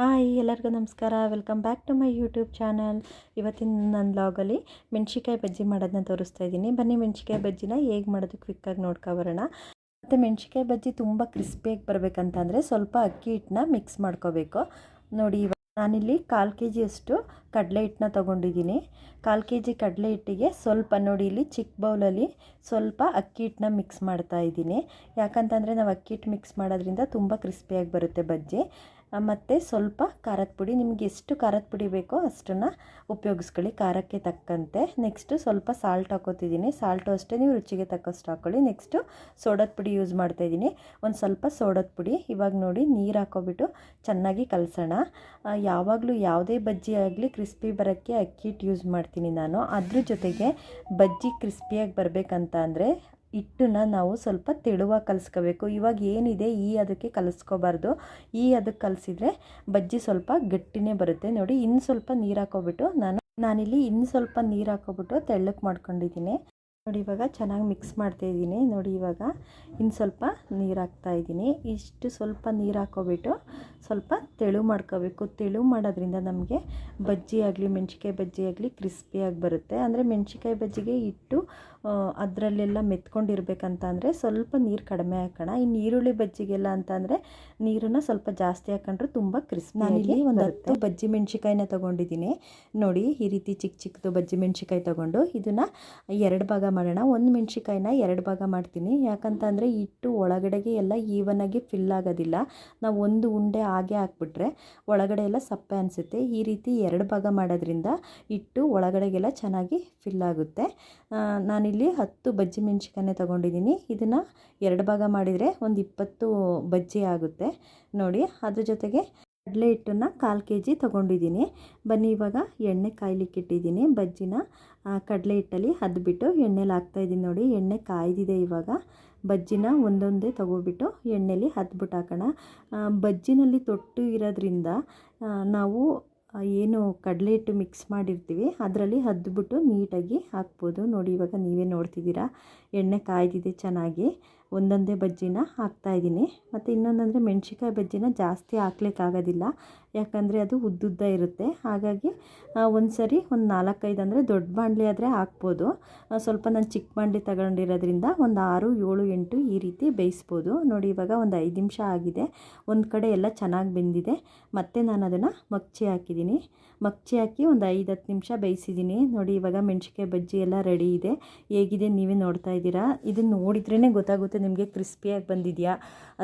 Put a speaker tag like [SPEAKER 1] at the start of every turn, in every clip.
[SPEAKER 1] Hi, ಎಲ್ಲರಿಗೂ ನಮಸ್ಕಾರ. Welcome back to my YouTube channel ಇವತ್ತಿನ ನನ್ನ ಲಾಗಲ್ಲಿ ಮೆಣಸಿಕಾಯಿ ಬಜ್ಜಿ ಮಾಡೋದನ್ನ ತೋರಿಸ್ತಾ ಇದ್ದೀನಿ. ಬನ್ನಿ ಮೆಣಸಿಕಾಯಿ ಬಜ್ಜಿನ ಹೇಗೆ ಮಾಡೋದು ಕ್ವಿಕ್ಕಾಗಿ ನೋಡ್ಕೊಬರೋಣ ಮತ್ತು ಮೆಣಸಿಕಾಯಿ ಬಜ್ಜಿ ತುಂಬ ಕ್ರಿಸ್ಪಿಯಾಗಿ ಬರಬೇಕಂತಂದರೆ ಸ್ವಲ್ಪ ಅಕ್ಕಿ ಹಿಟ್ಟನ್ನ ಮಿಕ್ಸ್ ಮಾಡ್ಕೋಬೇಕು. ನೋಡಿ, ಇವಾಗ ನಾನಿಲ್ಲಿ ಕಾಲು ಕೆ ಜಿಯಷ್ಟು ಕಡಲೆ ಹಿಟ್ಟನ್ನ ತೊಗೊಂಡಿದ್ದೀನಿ. ಕಾಲು ಕೆ ಜಿ ಕಡಲೆ ಹಿಟ್ಟಿಗೆ ಸ್ವಲ್ಪ, ನೋಡಿ, ಇಲ್ಲಿ ಚಿಕ್ಕ ಬೌಲಲ್ಲಿ ಸ್ವಲ್ಪ ಅಕ್ಕಿ ಹಿಟ್ಟನ್ನ ಮಿಕ್ಸ್ ಮಾಡ್ತಾ ಇದ್ದೀನಿ. ಯಾಕಂತಂದರೆ ನಾವು ಅಕ್ಕಿ ಹಿಟ್ಟು ಮಿಕ್ಸ್ ಮಾಡೋದ್ರಿಂದ ತುಂಬ ಕ್ರಿಸ್ಪಿಯಾಗಿ ಬರುತ್ತೆ ಬಜ್ಜಿ. ಮತ್ತು ಸ್ವಲ್ಪ ಖಾರದ ಪುಡಿ. ನಿಮಗೆ ಎಷ್ಟು ಖಾರದ ಪುಡಿ ಬೇಕೋ ಅಷ್ಟನ್ನು ಉಪಯೋಗಿಸ್ಕೊಳ್ಳಿ ಖಾರಕ್ಕೆ ತಕ್ಕಂತೆ. ನೆಕ್ಸ್ಟು ಸ್ವಲ್ಪ ಸಾಲ್ಟ್ ಹಾಕೋತಿದ್ದೀನಿ. ಸಾಲ್ಟು ಅಷ್ಟೇ ನೀವು ರುಚಿಗೆ ತಕ್ಕಷ್ಟು ಹಾಕ್ಕೊಳ್ಳಿ ನೆಕ್ಸ್ಟು ಸೋಡದ ಪುಡಿ ಯೂಸ್ ಮಾಡ್ತಾಯಿದ್ದೀನಿ ಒಂದು ಸ್ವಲ್ಪ ಸೋಡದ ಪುಡಿ. ಇವಾಗ ನೋಡಿ ನೀರು ಹಾಕೋಬಿಟ್ಟು ಚೆನ್ನಾಗಿ ಕಲಸೋಣ. ಯಾವಾಗಲೂ ಯಾವುದೇ ಬಜ್ಜಿ ಆಗಲಿ ಕ್ರಿಸ್ಪಿ ಬರೋಕ್ಕೆ ಅಕ್ಕಿ ಹಿಟ್ಟು ಯೂಸ್ ಮಾಡ್ತೀನಿ ನಾನು. ಅದ್ರ ಜೊತೆಗೆ ಬಜ್ಜಿ ಕ್ರಿಸ್ಪಿಯಾಗಿ ಬರಬೇಕಂತ ಅಂದರೆ ಹಿಟ್ಟನ್ನ ನಾವು ಸ್ವಲ್ಪ ತೆಳುವಾಗಿ ಕಲಿಸ್ಕೋಬೇಕು. ಇವಾಗ ಏನಿದೆ, ಈ ಅದಕ್ಕೆ ಕಲಿಸ್ಕೋಬಾರ್ದು. ಈ ಅದಕ್ಕೆ ಕಲಸಿದ್ರೆ ಬಜ್ಜಿ ಸ್ವಲ್ಪ ಗಟ್ಟಿನೇ ಬರುತ್ತೆ. ನೋಡಿ, ಇನ್ನು ಸ್ವಲ್ಪ ನೀರು ಹಾಕೋಬಿಟ್ಟು ನಾನು ನಾನಿಲ್ಲಿ ಇನ್ನು ಸ್ವಲ್ಪ ನೀರು ಹಾಕೋಬಿಟ್ಟು ತೆಳ್ಳಕ್ಕೆ ಮಾಡ್ಕೊಂಡಿದ್ದೀನಿ. ನೋಡಿ ಇವಾಗ ಚೆನ್ನಾಗಿ ಮಿಕ್ಸ್ ಮಾಡ್ತಾಯಿದ್ದೀನಿ ನೋಡಿ ಇವಾಗ ಇನ್ನು ಸ್ವಲ್ಪ ನೀರು ಹಾಕ್ತಾಯಿದ್ದೀನಿ ಇಷ್ಟು ಸ್ವಲ್ಪ ನೀರು ಹಾಕೋಬಿಟ್ಟು ಸ್ವಲ್ಪ ತೆಳು ಮಾಡ್ಕೋಬೇಕು. ತೆಳು ಮಾಡೋದ್ರಿಂದ ನಮಗೆ ಬಜ್ಜಿ ಆಗಲಿ ಮೆಣಸಿಕಾಯಿ ಬಜ್ಜಿ ಆಗಲಿ ಕ್ರಿಸ್ಪಿಯಾಗಿ ಬರುತ್ತೆ. ಅಂದರೆ ಮೆಣಸಿಕಾಯಿ ಬಜ್ಜಿಗೆ ಇಟ್ಟು ಅದರಲ್ಲೆಲ್ಲ ಮೆತ್ಕೊಂಡಿರ್ಬೇಕಂತ ಅಂದರೆ ಸ್ವಲ್ಪ ನೀರು ಕಡಿಮೆ ಹಾಕೋಣ. ಇನ್ನು ಈರುಳ್ಳಿ ಬಜ್ಜಿಗೆಲ್ಲ ಅಂತಂದರೆ ನೀರನ್ನು ಸ್ವಲ್ಪ ಜಾಸ್ತಿ ಹಾಕೊಂಡ್ರೆ ತುಂಬ ಕ್ರಿಸ್ಪಿ ನಾನಿಲ್ಲಿ ಒಂದು ಹತ್ತು ಬಜ್ಜಿ ಮೆಣಸಿಕಾಯಿನ ತೊಗೊಂಡಿದ್ದೀನಿ. ನೋಡಿ ಈ ರೀತಿ ಚಿಕ್ಕ ಚಿಕ್ಕದು ಬಜ್ಜಿ ಮೆಣಸಿಕಾಯಿ ತೊಗೊಂಡು ಇದನ್ನು ಎರಡು ಭಾಗ ಮಾಡೋಣ. ಒಂದು ಮೆಣಸಿಕಾಯಿನ ಎರಡು ಭಾಗ ಮಾಡ್ತೀನಿ. ಯಾಕಂತಂದರೆ ಹಿಟ್ಟು ಒಳಗಡೆಗೆ ಎಲ್ಲ ಈವನಾಗಿ ಫಿಲ್ ಆಗೋದಿಲ್ಲ. ನಾವು ಒಂದು ಉಂಡೆ ಹಾಗೆ ಹಾಕ್ಬಿಟ್ರೆ ಒಳಗಡೆ ಎಲ್ಲ ಸಪ್ಪೆ ಅನಿಸುತ್ತೆ. ಈ ರೀತಿ ಎರಡು ಭಾಗ ಮಾಡೋದ್ರಿಂದ ಹಿಟ್ಟು ಒಳಗಡೆಗೆಲ್ಲ ಚೆನ್ನಾಗಿ ಫಿಲ್ ಆಗುತ್ತೆ. ನಾನಿಲ್ಲಿ ಹತ್ತು ಬಜ್ಜಿ ಮೆಣಸಿಕಾಯನ್ನೇ ತೊಗೊಂಡಿದ್ದೀನಿ. ಇದನ್ನು ಎರಡು ಭಾಗ ಮಾಡಿದರೆ ಒಂದು ಇಪ್ಪತ್ತು ಬಜ್ಜಿ ಆಗುತ್ತೆ. ನೋಡಿ, ಅದ್ರ ಜೊತೆಗೆ ಕಡಲೆ ಹಿಟ್ಟನ್ನು ಕಾಲು ಕೆ ಜಿ ತೊಗೊಂಡಿದ್ದೀನಿ. ಬನ್ನಿ, ಇವಾಗ ಎಣ್ಣೆ ಕಾಯ್ಲಿಕ್ಕೆ ಇಟ್ಟಿದ್ದೀನಿ. ಬಜ್ಜಿನ ಕಡಲೆ ಹಿಟ್ಟಲ್ಲಿ ಹದ್ಬಿಟ್ಟು ಎಣ್ಣೆಲಿ ಹಾಕ್ತಾಯಿದ್ದೀನಿ ನೋಡಿ. ಎಣ್ಣೆ ಕಾಯ್ದಿದೆ ಇವಾಗ. ಬಜ್ಜಿನ ಒಂದೊಂದೇ ತೊಗೊಬಿಟ್ಟು ಎಣ್ಣೆಲಿ ಹದ್ಬಿಟ್ಟು ಹಾಕೋಣ. ಬಜ್ಜಿನಲ್ಲಿ ತೊಟ್ಟು ಇರೋದ್ರಿಂದ ನಾವು ಏನು ಕಡಲೆ ಹಿಟ್ಟು ಮಿಕ್ಸ್ ಮಾಡಿರ್ತೀವಿ, ಅದರಲ್ಲಿ ಹದ್ಬಿಟ್ಟು ನೀಟಾಗಿ ಹಾಕ್ಬೋದು. ನೋಡಿ, ಇವಾಗ ನೀವೇ ನೋಡ್ತಿದ್ದೀರಾ. ಎಣ್ಣೆ ಕಾಯ್ದಿದೆ ಚೆನ್ನಾಗಿ. ಒಂದೊಂದೇ ಬಜ್ಜಿನ ಹಾಕ್ತಾಯಿದ್ದೀನಿ ಮತ್ತು ಇನ್ನೊಂದಂದರೆ ಮೆಣ್ಸಿಕಾಯಿ ಬಜ್ಜಿನ ಜಾಸ್ತಿ ಹಾಕ್ಲಿಕ್ಕಾಗೋದಿಲ್ಲ. ಯಾಕಂದರೆ ಅದು ಉದ್ದುದ್ದ ಇರುತ್ತೆ. ಹಾಗಾಗಿ ಒಂದು ಸರಿ ಒಂದು ನಾಲ್ಕೈದು ಅಂದರೆ ದೊಡ್ಡ ಬಾಣಲಿ ಆದರೆ ಹಾಕ್ಬೋದು. ಸ್ವಲ್ಪ ನಾನು ಚಿಕ್ಕ ಬಾಂಡ್ಲಿ ತಗೊಂಡಿರೋದ್ರಿಂದ ಒಂದು ಆರು, ಏಳು, ಎಂಟು ಈ ರೀತಿ ಬೇಯಿಸ್ಬೋದು. ನೋಡಿ, ಇವಾಗ ಒಂದು ಐದು ನಿಮಿಷ ಆಗಿದೆ. ಒಂದು ಕಡೆ ಎಲ್ಲ ಚೆನ್ನಾಗಿ ಬೆಂದಿದೆ. ಮತ್ತು ನಾನು ಅದನ್ನು ಮಗ್ಚಿ ಹಾಕಿದ್ದೀನಿ. ಮಗ್ಚಿ ಹಾಕಿ ಒಂದು ಐದು, ಹತ್ತು ನಿಮಿಷ ಬೇಯಿಸಿದ್ದೀನಿ. ನೋಡಿ, ಇವಾಗ ಮೆಣಸಿಕಾಯಿ ಬಜ್ಜಿ ಎಲ್ಲ ರೆಡಿ ಇದೆ. ಹೇಗಿದೆ ನೀವೇ ನೋಡ್ತಾ ಇದ್ದೀರಾ? ಇದನ್ನು ನೋಡಿದ್ರೇ ಗೊತ್ತಾಗುತ್ತೆ. ನಿಮಗೆ ಕ್ರಿಸ್ಪಿಯಾಗಿ ಬಂದಿದೆಯಾ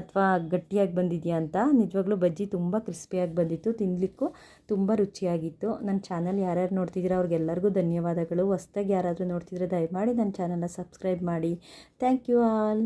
[SPEAKER 1] ಅಥವಾ ಗಟ್ಟಿಯಾಗಿ ಬಂದಿದೆಯಾ ಅಂತ ನಿಜವಾಗ್ಲೂ ಬಜ್ಜಿ ತುಂಬ ಕ್ರಿಸ್ಪಿಯಾಗಿ ಬಂದಿತ್ತು ತಿನ್ನಲಿಕ್ಕೂ ತುಂಬ ರುಚಿಯಾಗಿತ್ತು. ನನ್ನ ಚಾನಲ್ ಯಾರ್ಯಾರು ನೋಡ್ತಿದ್ದೀರಾ ಅವ್ರಿಗೆಲ್ಲರಿಗೂ ಧನ್ಯವಾದಗಳು. ಹೊಸ್ದಾಗಿ ಯಾರಾದರೂ ನೋಡ್ತಿದ್ರೆ ದಯಮಾಡಿ ನನ್ನ ಚಾನಲ್ನ ಸಬ್ಸ್ಕ್ರೈಬ್ ಮಾಡಿ. Thank you all.